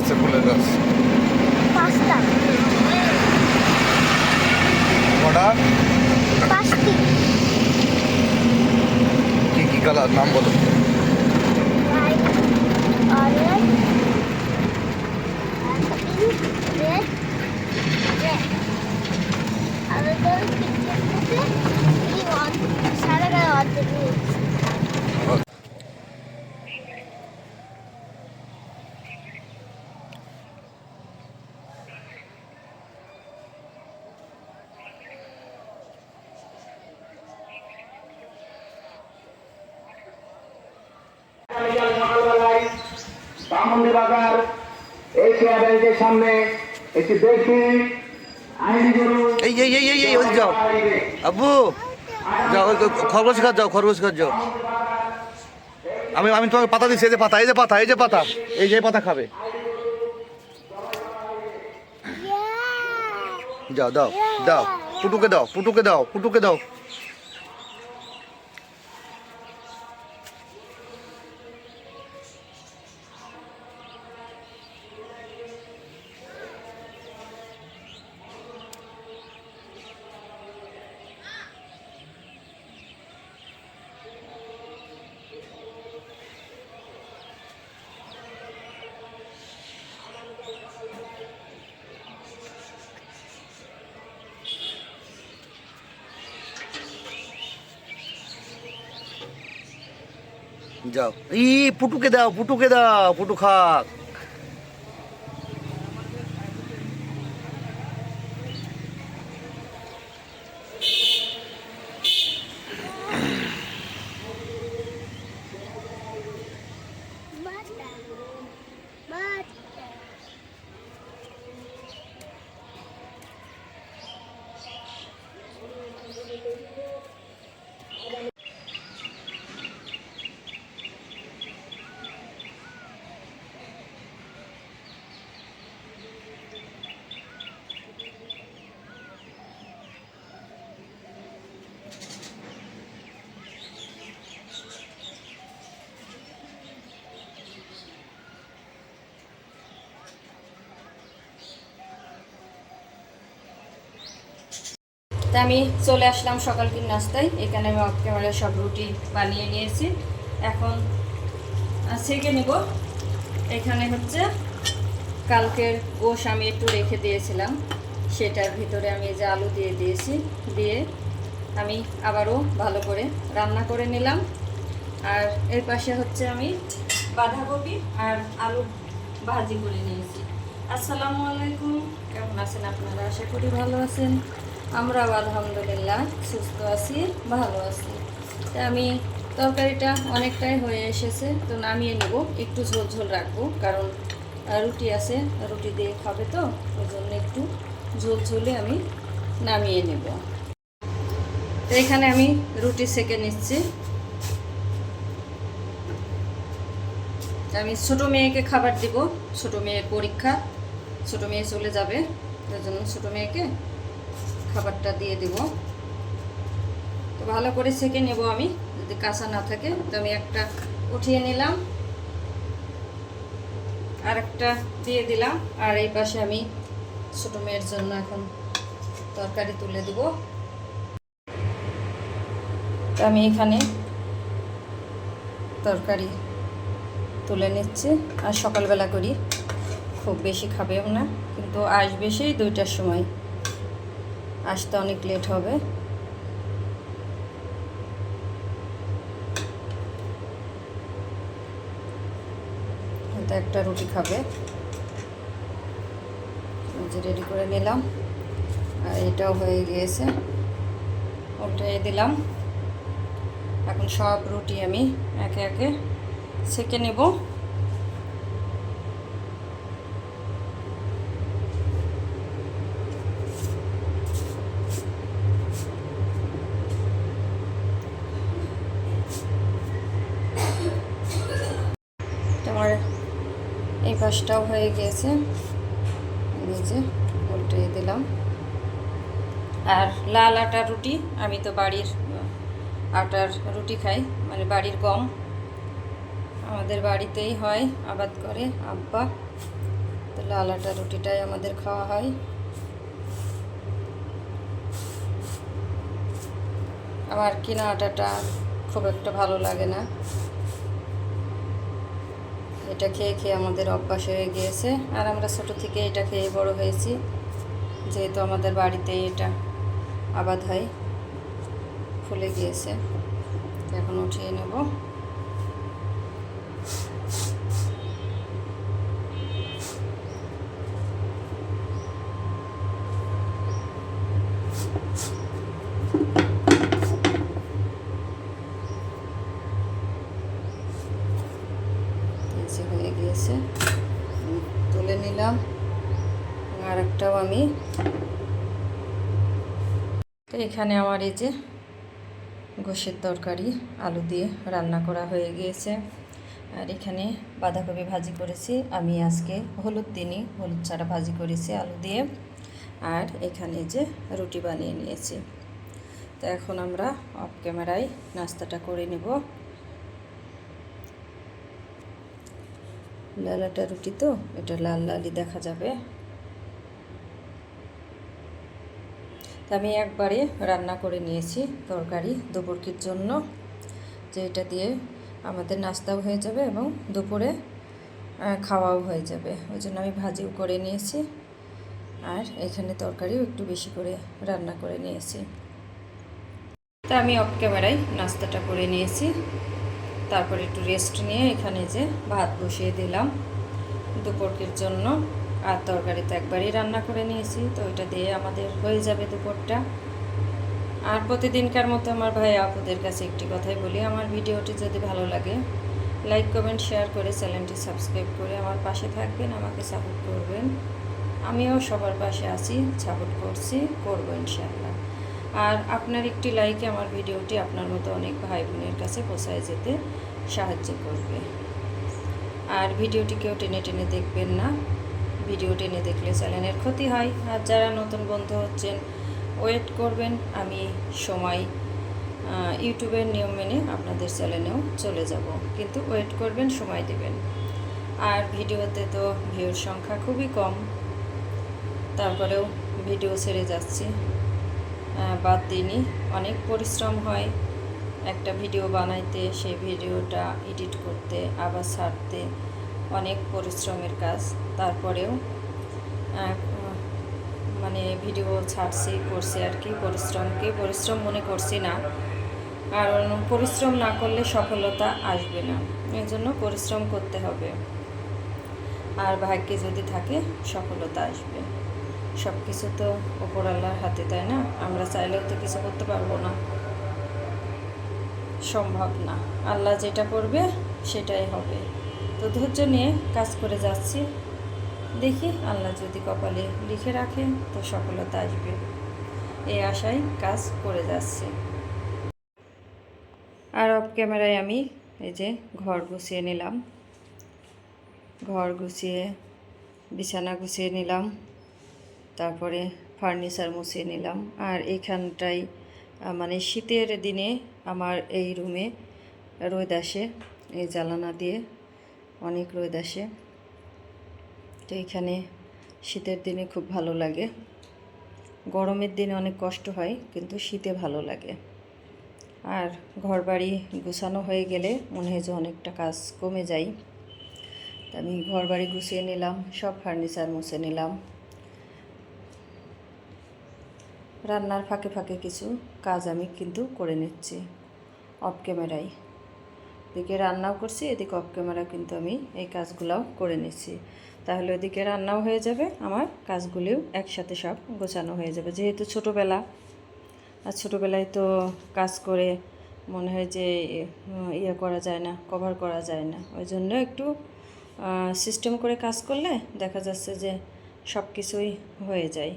আছে ফুলের গাছ পাঁচটা। কটা পাঁচটি। কি কি কালার? নাম বলো। সারা গায়ে অর্ধেক বামন্দি বাজার এশিয়া ব্যাংকের সামনে একটি দেশি এই এই এই এই এই ওই যাও। আব্বু যাও খরগোশ খাত যাও খরগোশ খাত যাও আমি আমি তোমাকে পাতা দিচ্ছি এই যে পাতা এই যে পাতা এই যে পাতা এই যে পাতা খাবে। যাও দাও দাও পুটুকে দাও পুটুকে দাও পুটুকে দাও। যাও। ই পুটুকে দাও পুটুকে দাও পুটু খাক। তা আমি চলে আসলাম সকালকির নাস্তায়। এখানে আমি অফ ক্যামেরায় সব রুটি বানিয়ে নিয়েছি। এখন সেঁকে নেব। এখানে হচ্ছে কালকের গোশ আমি একটু রেখে দিয়েছিলাম। সেটার ভিতরে আমি যে আলু দিয়ে দিয়েছি, দিয়ে আমি আবারও ভালো করে রান্না করে নিলাম। আর এর পাশে হচ্ছে আমি বাঁধাকপি আর আলু ভাজি করে নিয়েছি। আসসালামু আলাইকুম। কেমন আছেন আপনারা? আশা করি ভালো আছেন। আমরাও আলহামদুলিল্লাহ সুস্থ আছি, ভালো আছি। তা আমি তরকারিটা অনেকটাই হয়ে এসেছে, তো নামিয়ে নেব, একটু ঝোল ঝোল রাখব, কারণ রুটি আছে, রুটি দিয়ে খাবে তো, ওই জন্য একটু ঝোল ঝোলে আমি নামিয়ে নেব। তো এখানে আমি রুটি সেকে নিচ্ছি। আমি ছোটো মেয়েকে খাবার দিব, ছোটো মেয়ের পরীক্ষা, ছোটো মেয়ে চলে যাবে, তার জন্য ছোটো মেয়েকে খাবারটা দিয়ে দিব। তো ভালো করে সেকে নেব আমি, যদি কাঁচা না থাকে। তো আমি একটা উঠিয়ে নিলাম, আর একটা দিয়ে দিলাম। আর এই পাশে আমি ছোট মেয়ের জন্য এখন তরকারি তুলে দিব। আমি এখানে তরকারি তুলে নিচ্ছি। আর সকালবেলা করি, খুব বেশি খাবেও না, কিন্তু আসবে সেই দুইটার সময়। আসতে অনেক লেট হবে। এটা একটা রুটি খাবে। যে রেডি করে নিলাম। আর এটাও হয়ে গিয়েছে। উল্টে দিলাম। এখন সব রুটি আমি একে একে সেকে নেব তোমার এই পাশটাও হয়ে গিয়েছে নিজে উল্টে দিলাম। আর লাল আটার রুটি, আমি তো বাড়ির আটার রুটি খাই মানে বাড়ির গম। আমাদের বাড়িতেই হয়, আবাদ করে আব্বা। তো লাল আটা রুটিটাই আমাদের খাওয়া হয়। আমার কিনা আটাটা খুব একটা ভালো লাগে না। এটা খেয়ে খেয়ে আমাদের অভ্যাস হয়ে গিয়েছে। আর আমরা ছোট থেকে এটা খেয়ে বড় হয়েছি, যেহেতু আমাদের বাড়িতেই এটা আবাদ হয়, ফুলে গিয়েছে। এখন উঠিয়ে নেব। এই যে হয়ে গিয়েছে। তুলে নিলাম। আর একটাও আমি। তো এখানে আমার এই যে গোশের তরকারি, আলু দিয়ে রান্না করা হয়ে গিয়েছে। আর এখানে বাঁধাকপি ভাজি করেছি। আমি আজকে হলুদ দিনই হলুদ ছাড়া ভাজি করেছি আলু দিয়ে। আর এখানে যে রুটি বানিয়ে নিয়েছি। তো এখন আমরা অফ ক্যামেরায় নাস্তাটা করে নেব। লালাটা রুটি তো, এটা লাল লালই দেখা যাবে। আমি একবারে রান্না করে নিয়েছি তরকারি দুপুরকির জন্য, যে এটা দিয়ে আমাদের নাস্তাও হয়ে যাবে এবং দুপুরে খাওয়াও হয়ে যাবে। ওই জন্য আমি ভাজিও করে নিয়েছি আর এখানে তরকারিও একটু বেশি করে রান্না করে নিয়েছি। তা আমি অফ ক্যামেরায় নাস্তাটা করে নিয়েছি। তারপর একটু রেস্ট নিয়ে এখানে যে ভাত বসিয়ে দিলাম দুপুরকের জন্য। আর তরকারি তো একবারই রান্না করে নিয়েছি, তো ওইটা দিয়ে আমাদের হয়ে যাবে দুপুরটা। আর প্রতিদিনকার মতো আমার ভাই আপুদের কাছে একটি কথাই বলি, আমার ভিডিওটি যদি ভালো লাগে, লাইক, কমেন্ট, শেয়ার করে চ্যানেলটি সাবস্ক্রাইব করে আমার পাশে থাকবেন, আমাকে সাপোর্ট করবেন। আমিও সবার পাশে আছি সাপোর্ট করছি, করব ইনশাআল্লাহ। আর আপনার একটি লাইকে আমার ভিডিওটি আপনার মতো অনেক ভাই বোনের কাছে পৌঁছায় যেতে সাহায্য করবে। আর ভিডিওটি কেউ টেনে টেনে দেখবেন না। ভিডিও টেনে দেখলে চ্যানেলের ক্ষতি হয়। আর যারা নতুন বন্ধু হচ্ছেন ওয়েট করবেন। আমি সময় ইউটিউবের নিয়ম মেনে আপনাদের চ্যানেলেও চলে যাব। কিন্তু ওয়েট করবেন, সময় দেবেন। আর ভিডিওতে তো ভিউর সংখ্যা খুবই কম। তারপরেও ভিডিও ছেড়ে যাচ্ছি। বাদ দিইনি। অনেক পরিশ্রম হয় একটা ভিডিও বানাইতে, সেই ভিডিওটা এডিট করতে, আবার ছাড়তে। অনেক পরিশ্রমের কাজ। তারপরেও মানে ভিডিও ছাড়ছি, করছি আর কি, পরিশ্রমকে। পরিশ্রম মনে করছি না। কারণ পরিশ্রম না করলে সফলতা আসবে না। এই জন্য পরিশ্রম করতে হবে। আর ভাগ্যে যদি থাকে, সফলতা আসবে। সব কিছু তো ওপর আল্লাহর হাতে, তাই না? আমরা চাইলেও তো কিছু করতে পারব না। সম্ভব না। আল্লাহ যেটা করবে, সেটাই হবে। তো ধৈর্য নিয়ে কাজ করে যাচ্ছি। দেখি আল্লাহ যদি কপালে লিখে রাখে, তো সফলতা আসবে। এই আশায় কাজ করে যাচ্ছি। আর অফ ক্যামেরায় আমি এই যে ঘর গুছিয়ে নিলাম। ঘর গুছিয়ে, বিছানা গুছিয়ে নিলাম। তারপরে ফার্নিচার মুছিয়ে নিলাম। আর এইখানটায় মানে শীতের দিনে আমার এই রুমে রোদ আসে, এই জ্বালানা দিয়ে অনেক রোদ আসে। তো এখানে শীতের দিনে খুব ভালো লাগে। গরমের দিনে অনেক কষ্ট হয়, কিন্তু শীতে ভালো লাগে। আর ঘরবাড়ি গুছানো হয়ে গেলে মনে হয় যে অনেকটা কাজ কমে যায়। আমি ঘরবাড়ি গুছিয়ে নিলাম, সব ফার্নিচার মুছে নিলাম। রান্নার ফাঁকে ফাঁকে কিছু কাজ আমি কিন্তু করে নিচ্ছি অফ ক্যামেরায় এদিকে রান্নাও করছি, এদিকে অফ ক্যামেরা কিন্তু আমি এই কাজগুলোও করে নিচ্ছি। তাহলে ওদিকে রান্নাও হয়ে যাবে, আমার কাজগুলিও একসাথে সব গোছানো হয়ে যাবে। যেহেতু ছোটোবেলা, আর ছোটোবেলায় তো কাজ করে মনে হয় যে ইয়ে করা যায় না কভার করা যায় না। ওই জন্য একটু সিস্টেম করে কাজ করলে দেখা যাচ্ছে যে সব কিছুই হয়ে যায়।